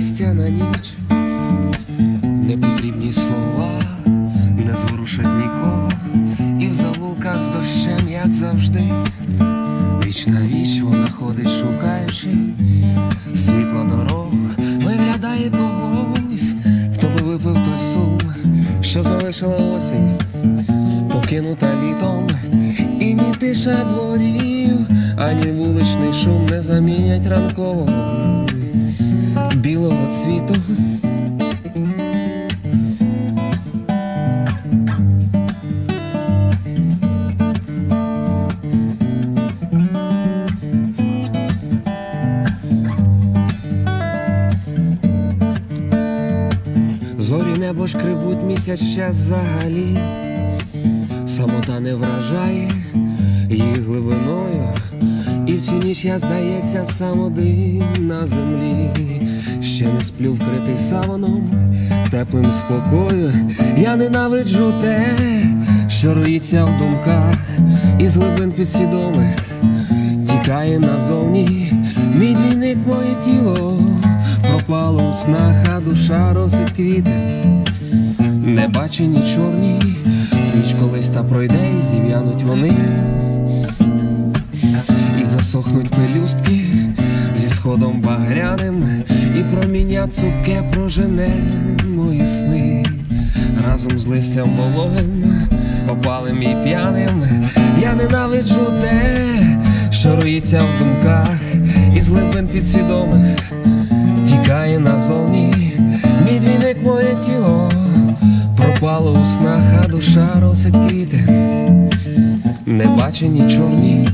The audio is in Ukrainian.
листя на ніч, непотрібні слова, не зворушать нікого, і в завулках з дощем, як завжди, віч на віч вона ходить, шукаючи світла дорог, виглядає когось, хто би випив той сум, що залишила осінь, покинута літом, і ні тиша дворів, ані вуличний шум не замінять ранкового білого цвіту. Зорі небо шкребуть місяць час взагалі, самота не вражає її глибиною, і в цю ніч я здається сам один на землі. Ще не сплю вкритий саваном, теплим спокою. Я ненавиджу те, що роїться в думках, із глибин підсвідомих тікає назовні. Мій двійник, моє тіло пропало у снах, а душа росить квіти. Не бачені чорні, ніч колись та пройде, і зів'януть вони, і засохнуть проміння цупке прожене мої сни разом з листям вологим, опалим і п'яним. Я ненавиджу те, що роїться в думках, із глибин підсвідомих тікає назовні, мій двійник моє тіло пропало у снах, а душа росить квіти, не бачені чорні.